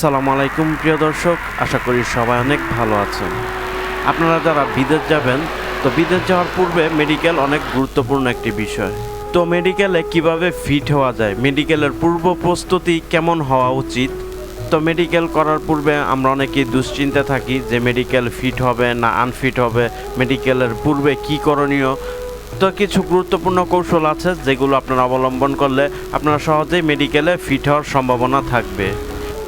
আসসালামু আলাইকুম, প্রিয় দর্শক। আশা করি সবাই অনেক ভালো আছেন। আপনারা যারা বিদেশ যাবেন, তো বিদেশ যাওয়ার পূর্বে মেডিকেল অনেক গুরুত্বপূর্ণ একটি বিষয়। তো মেডিকেলে কীভাবে ফিট হওয়া যায়? মেডিকেলের পূর্ব প্রস্তুতি কেমন হওয়া উচিত? তো মেডিকেল করার পূর্বে আমরা অনেকেই দুশ্চিন্তা থাকি যে মেডিকেল ফিট হবে না আনফিট হবে? মেডিকেলের পূর্বে কি করণীয়? তো কিছু গুরুত্বপূর্ণ কৌশল আছে যেগুলো আপনারা অবলম্বন করলে আপনারা সহজেই মেডিকেলে ফিট হওয়ার সম্ভাবনা থাকবে।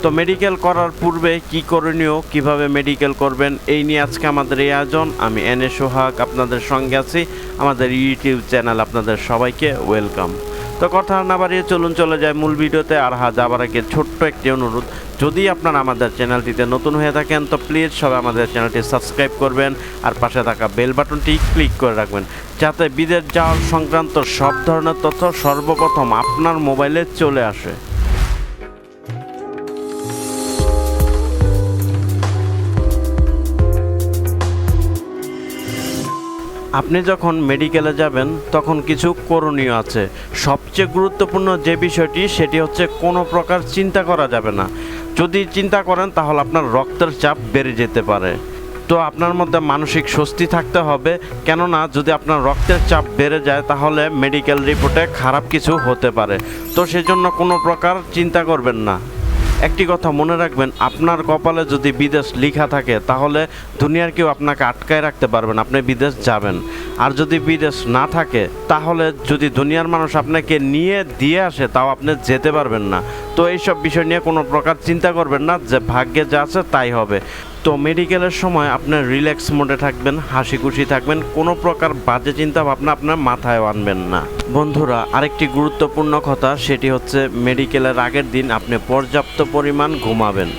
তো মেডিকেল করার পূর্বে কি করণীয়? কীভাবে মেডিকেল করবেন? এই নিয়ে আজকে আমাদের এই আয়োজন। আমি এন এ সোহাগ আপনাদের সঙ্গে আছি। আমাদের ইউটিউব চ্যানেল আপনাদের সবাইকে ওয়েলকাম। তো কথা না বাড়িয়ে চলুন, চলে যায় মূল ভিডিওতে। আর হা যাবার আগে ছোট্ট একটি অনুরোধ। যদি আপনারা আমাদের চ্যানেলটিতে নতুন হয়ে থাকেন, তো প্লিজ সবাই আমাদের চ্যানেলটি সাবস্ক্রাইব করবেন। আর পাশে থাকা বেল বাটনটি ক্লিক করে রাখবেন। যাতে বিদেশ যাওয়ার সংক্রান্ত সব ধরনের তথ্য সর্বপ্রথম আপনার মোবাইলে চলে আসে। আপনি যখন মেডিকেলে যাবেন, তখন কিছু করণীয় আছে। সবচেয়ে গুরুত্বপূর্ণ যে বিষয়টি, সেটি হচ্ছে কোনো প্রকার চিন্তা করা যাবে না। যদি চিন্তা করেন, তাহলে আপনার রক্তের চাপ বেড়ে যেতে পারে। তো আপনার মধ্যে মানসিক স্বস্তি থাকতে হবে। কেননা, যদি আপনার রক্তের চাপ বেড়ে যায়, তাহলে মেডিকেল রিপোর্টে খারাপ কিছু হতে পারে। তো সেজন্য কোনো প্রকার চিন্তা করবেন না। একটি কথা মনে রাখবেন, আপনার কপালে যদি বিদেশ লেখা থাকে, তাহলে দুনিয়ার কেউ আপনাকে আটকায় রাখতে পারবেন আপনি বিদেশ যাবেন। আর যদি বিদেশ না থাকে, তাহলে যদি দুনিয়ার মানুষ আপনাকে নিয়ে দিয়ে আসে, তাও আপনি যেতে পারবেন না। তো এইসব বিষয় নিয়ে কোনো প্রকার চিন্তা করবেন না, যে ভাগ্যে যা আছে তাই হবে। তো মেডিকেলের সময় আপনার রিল্যাক্স মোডে থাকবেন হাসি খুশি থাকবেন, কোনো প্রকার বাজে চিন্তা ভাবনা আপনার মাথায় আনবেন না। বন্ধুরা, আরেকটি গুরুত্বপূর্ণ কথা, সেটি হচ্ছে মেডিকেলের আগের দিন আপনি পর্যাপ্ত পরিমাণ ঘুমাবেন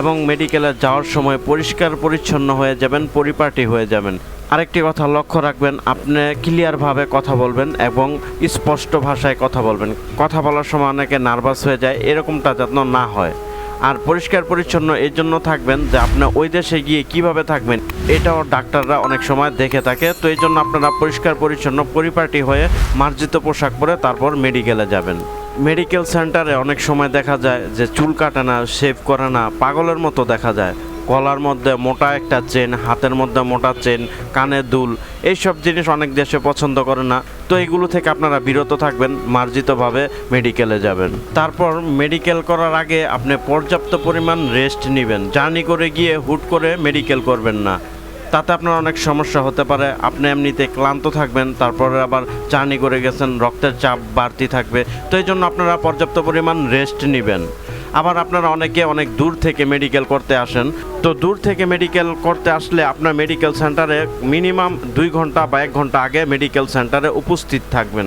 এবং মেডিকেলে যাওয়ার সময় পরিষ্কার পরিচ্ছন্ন হয়ে যাবেন, পরিপাটি হয়ে যাবেন। আরেকটি কথা লক্ষ্য রাখবেন, আপনি ক্লিয়ারভাবে কথা বলবেন এবং স্পষ্ট ভাষায় কথা বলবেন। কথা বলার সময় অনেকে নার্ভাস হয়ে যায়, এরকমটা যত্ন না হয়। আর পরিষ্কার পরিচ্ছন্ন এই জন্য থাকবেন যে আপনি ওই দেশে গিয়ে কীভাবে থাকবেন, এটাও ডাক্তাররা অনেক সময় দেখে থাকে। তো এই জন্য আপনারা পরিষ্কার পরিচ্ছন্ন পরিপাটি হয়ে মার্জিত পোশাক পরে তারপর মেডিকেলে যাবেন। মেডিকেল সেন্টারে অনেক সময় দেখা যায় যে চুল কাটে না, শেভ করে না, পাগলের মতো দেখা যায়। গলার মধ্যে মোটা একটা চেন, হাতের মধ্যে মোটা চেন, কানে দুল, এইসব জিনিস অনেক দেশে পছন্দ করে না। তো এগুলো থেকে আপনারা বিরত থাকবেন, মার্জিতভাবে মেডিকেলে যাবেন। তারপর মেডিকেল করার আগে আপনি পর্যাপ্ত পরিমাণ রেস্ট নেবেন। জার্নি করে গিয়ে হুট করে মেডিকেল করবেন না। তাতে আপনার অনেক সমস্যা হতে পারে। আপনি এমনিতে ক্লান্ত থাকবেন, তারপরে আবার জার্নি করে গেছেন, রক্তের চাপ বাড়তি থাকবে। তো এই জন্য আপনারা পর্যাপ্ত পরিমাণ রেস্ট নেবেন। আবার আপনারা অনেকে অনেক দূর থেকে মেডিকেল করতে আসেন। তো দূর থেকে মেডিকেল করতে আসলে আপনার মেডিকেল সেন্টারে মিনিমাম দুই ঘণ্টা বা এক ঘণ্টা আগে মেডিকেল সেন্টারে উপস্থিত থাকবেন।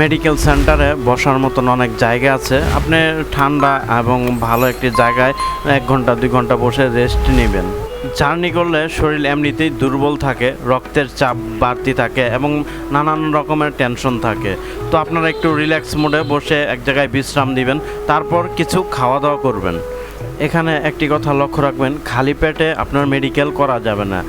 মেডিকেল সেন্টারে বসার মতন অনেক জায়গা আছে। আপনি ঠান্ডা এবং ভালো একটি জায়গায় এক ঘণ্টা, দুই ঘণ্টা বসে রেস্ট নেবেন। জার্নি করলে শরীর এমনিতেই দুর্বল থাকে, রক্তের চাপ বাড়তি থাকে এবং নানান রকমের টেনশন থাকে। তো আপনারা একটু রিল্যাক্স মোডে বসে এক জায়গায় বিশ্রাম দিবেন তারপর কিছু খাওয়া দাওয়া করবেন। এখানে একটি কথা লক্ষ্য রাখবেন, খালি পেটে আপনার মেডিকেল করা যাবে না।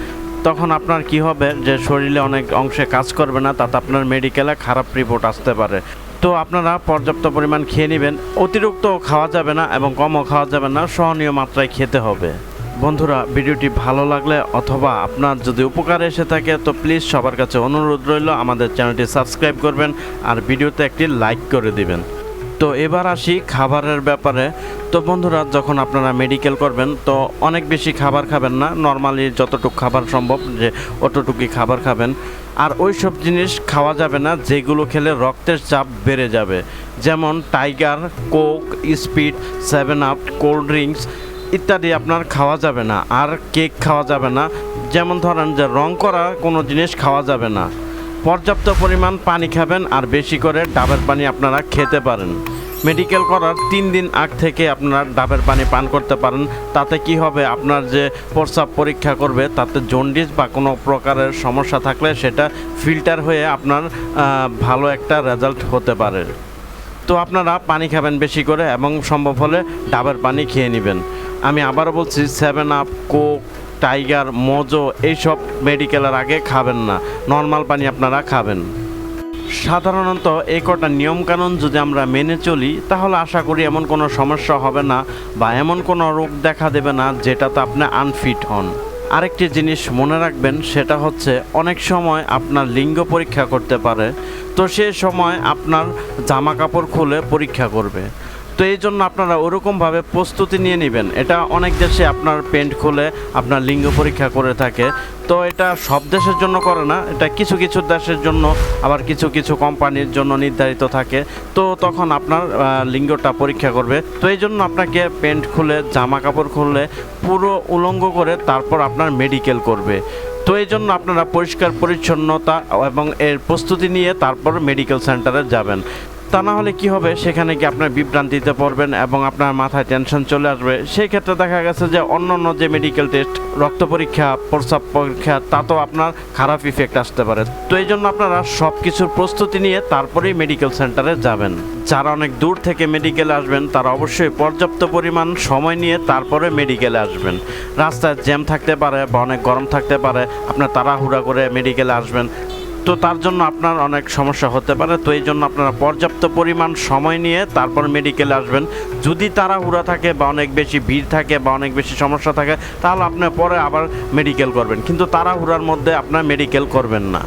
তখন আপনার কি হবে যে শরীরে অনেক অংশে কাজ করবে না, তাতে আপনার মেডিকেলে খারাপ রিপোর্ট আসতে পারে। তো আপনারা পর্যাপ্ত পরিমাণ খেয়ে নেবেন, অতিরিক্ত খাওয়া যাবে না এবং কমও খাওয়া যাবে না, সহনীয় মাত্রায় খেতে হবে। বন্ধুরা, ভিডিওটি ভালো লাগলে অথবা আপনার যদি উপকার এসে থাকে, তো প্লিজ সবার কাছে অনুরোধ রইল, আমাদের চ্যানেলটি সাবস্ক্রাইব করবেন আর ভিডিওতে একটি লাইক করে দিবেন। তো এবার আসি খাবারের ব্যাপারে। তো বন্ধুরা, যখন আপনারা মেডিকেল করবেন, তো অনেক বেশি খাবার খাবেন না। নর্মালি যতটুকু খাবার সম্ভব যে অতটুকুই খাবার খাবেন। আর ওই সব জিনিস খাওয়া যাবে না, যেগুলো খেলে রক্তের চাপ বেড়ে যাবে। যেমন Tiger Coke Speed Seven Up cold drinks ইত্যাদি আপনার খাওয়া যাবে না, আর কেক খাওয়া যাবে না। যেমন ধরেন যে রং করা কোনো জিনিস খাওয়া যাবে না। পর্যাপ্ত পরিমাণ পানি খাবেন আর বেশি করে ডাবের পানি আপনারা খেতে পারেন। মেডিকেল করার তিন দিন আগ থেকে আপনারা ডাবের পানি পান করতে পারেন। তাতে কি হবে? আপনার যে প্রস্রাব পরীক্ষা করবে, তাতে জন্ডিস বা কোনো প্রকারের সমস্যা থাকলে সেটা ফিল্টার হয়ে আপনার ভালো একটা রেজাল্ট হতে পারে। তো আপনারা পানি খাবেন বেশি করে এবং সম্ভব হলে ডাবের পানি খেয়ে নেবেন। আমি আবারও বলছি Seven Up Coke Tiger Mojo এইসব মেডিকেলের আগে খাবেন না। নর্মাল পানি আপনারা খাবেন। সাধারণত এই কটা নিয়মকানুন যদি আমরা মেনে চলি, তাহলে আশা করি এমন কোনো সমস্যা হবে না বা এমন কোনো রোগ দেখা দেবে না যেটাতে আপনি আনফিট হন। আরেকটি জিনিস মনে রাখবেন, সেটা হচ্ছে অনেক সময় আপনার লিঙ্গ পরীক্ষা করতে পারে, তো সে সময় আপনার জামা কাপড় খুলে পরীক্ষা করবে। তো এই জন্য আপনারা ওরকমভাবে প্রস্তুতি নিয়ে নেবেন। এটা অনেক দেশে আপনার পেন্ট খুলে, আপনার লিঙ্গ পরীক্ষা করে থাকে। তো এটা সব দেশের জন্য করে না, এটা কিছু কিছু দেশের জন্য, আবার কিছু কিছু কোম্পানির জন্য নির্ধারিত থাকে। তো তখন আপনার লিঙ্গটা পরীক্ষা করবে। তো এই জন্য আপনাকে প্যান্ট খুলে, জামা কাপড় খুললে, পুরো উলঙ্গ করে তারপর আপনার মেডিকেল করবে। তো এই জন্য আপনারা পরিষ্কার, পরিচ্ছন্নতা এবং এর প্রস্তুতি নিয়ে তারপর মেডিকেল সেন্টারে যাবেন। তা না হলে কি হবে? সেখানে কি আপনার বিভ্রান্তিতে পড়বেন এবং আপনার মাথায় টেনশন চলে আসবে। সেই ক্ষেত্রে দেখা গেছে যে অন্য অন্য যে মেডিকেল টেস্ট রক্ত পরীক্ষা, প্রস্রাব পরীক্ষা তাতেও আপনার খারাপ ইফেক্ট আসতে পারে। তো এই জন্য আপনারা সব কিছুর প্রস্তুতি নিয়ে তারপরেই মেডিকেল সেন্টারে যাবেন। যারা অনেক দূর থেকে মেডিকেলে আসবেন, তারা অবশ্যই পর্যাপ্ত পরিমাণ সময় নিয়ে তারপরে মেডিকেলে আসবেন। রাস্তায় জ্যাম থাকতে পারে বা অনেক গরম থাকতে পারে, আপনার তাড়াহুড়া করে মেডিকেলে আসবেন। তো তার জন্য আপনার অনেক সমস্যা হতে পারে। তো এই জন্য আপনারা পর্যাপ্ত পরিমাণ সময় নিয়ে তারপর মেডিকেলে আসবেন। যদি তারা উড়া থাকে বা অনেক বেশি ভিড় থাকে বা অনেক বেশি সমস্যা থাকে, তাহলে আপনি পরে আবার মেডিকেল করবেন। কিন্তু তারা তাড়াহুড়ার মধ্যে আপনার মেডিকেল করবেন না।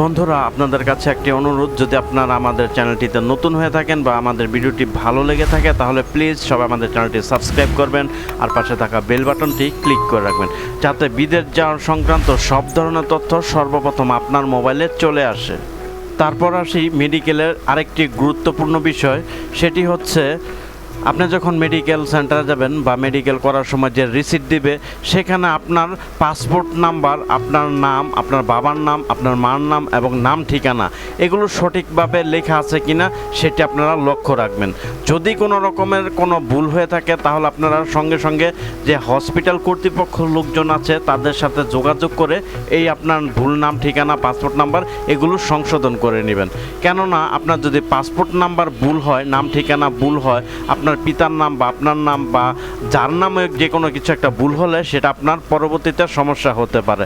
বন্ধুরা, আপনাদের কাছে একটি অনুরোধ, যদি আপনারা আমাদের চ্যানেলটিতে নতুন হয়ে থাকেন বা আমাদের ভিডিওটি ভালো লেগে থাকে, তাহলে প্লিজ সবাই আমাদের চ্যানেলটি সাবস্ক্রাইব করবেন আর পাশে থাকা বেল বাটনটি ক্লিক করে রাখবেন। যাতে বিদেশ যাওয়ার সংক্রান্ত সব ধরনের তথ্য সর্বপ্রথম আপনার মোবাইলে চলে আসে। তারপর আসি মেডিকেলের আরেকটি গুরুত্বপূর্ণ বিষয়, সেটি হচ্ছে আপনি যখন মেডিকেল সেন্টারে যাবেন বা মেডিকেল করার সময় যে রিসিট দিবে, সেখানে আপনার পাসপোর্ট নাম্বার আপনার নাম, আপনার বাবার নাম, আপনার মার নাম এবং নাম ঠিকানা, এগুলো সঠিকভাবে লেখা আছে কি না সেটি আপনারা লক্ষ্য রাখবেন। যদি কোনো রকমের কোনো ভুল হয়ে থাকে, তাহলে আপনারা সঙ্গে সঙ্গে যে হসপিটাল কর্তৃপক্ষ লোকজন আছে, তাদের সাথে যোগাযোগ করে এই আপনার ভুল নাম, ঠিকানা পাসপোর্ট নাম্বার এগুলো সংশোধন করে নেবেন। কেননা, আপনার যদি পাসপোর্ট নাম্বার ভুল হয়, নাম ঠিকানা ভুল হয়, আপনার পিতার নাম বা আপনার নাম বা যার নামে যে কোনো কিছু একটা ভুল হলে সেটা আপনার পরবর্তীতে সমস্যা হতে পারে।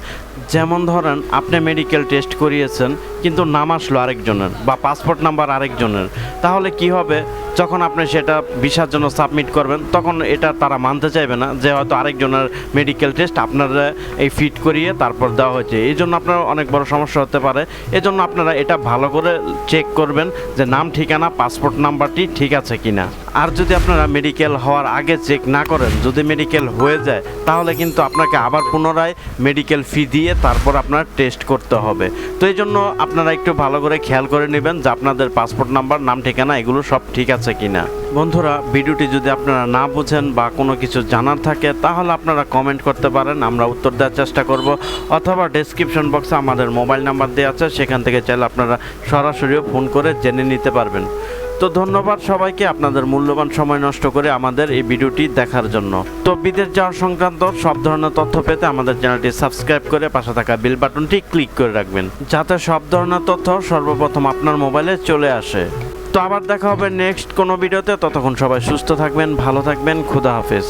যেমন ধরেন, আপনি মেডিকেল টেস্ট করিয়েছেন, কিন্তু নাম আসলো আরেকজনের বা পাসপোর্ট নাম্বার আরেকজনের। তাহলে কি হবে? যখন আপনি সেটা ভিসার জন্য সাবমিট করবেন, তখন এটা তারা মানতে চাইবে না যে হয়তো আরেকজনের মেডিকেল টেস্ট আপনারা এই ফিট করিয়ে তারপর দেওয়া হয়েছে। এই জন্য আপনার অনেক বড় সমস্যা হতে পারে। এজন্য আপনারা এটা ভালো করে চেক করবেন যে নাম, ঠিকানা পাসপোর্ট নাম্বারটি ঠিক আছে কিনা। আর যদি আপনারা মেডিকেল হওয়ার আগে চেক না করেন, যদি মেডিকেল হয়ে যায়, তাহলে কিন্তু আপনাকে আবার পুনরায় মেডিকেল ফি দিয়ে তারপর আপনার টেস্ট করতে হবে। তো এই জন্য আপনারা একটু ভালো করে খেয়াল করে নেবেন যে আপনাদের পাসপোর্ট নাম্বার নাম, ঠিকানা, এগুলো সব ঠিক আছে কিনা? বন্ধুরা, ভিডিওটি যদি আপনারা না বুঝেন বা কোনো কিছু জানার থাকে, তাহলে আপনারা কমেন্ট করতে পারেন, আমরা উত্তর দেওয়ার চেষ্টা করব। অথবা ডেসক্রিপশন বক্সে আমাদের মোবাইল নাম্বার দেওয়া আছে, সেখান থেকে চাইলে আপনারা সরাসরিও ফোন করে জেনে নিতে পারবেন। তো ধন্যবাদ সবাইকে আপনাদের মূল্যবান সময় নষ্ট করে আমাদের এই ভিডিওটি দেখার জন্য। তো বিদেশ যাওয়ার সংক্রান্ত সব ধরনের তথ্য পেতে আমাদের চ্যানেলটি সাবস্ক্রাইব করে পাশে থাকা বেল বাটনটি ক্লিক করে রাখবেন, যাতে সব ধরনের তথ্য সর্বপ্রথম আপনার মোবাইলে চলে আসে। তো আবার দেখা হবে নেক্সট কোনো ভিডিওতে। ততক্ষণ সবাই সুস্থ থাকবেন, ভালো থাকবেন, খুদা হাফেজ।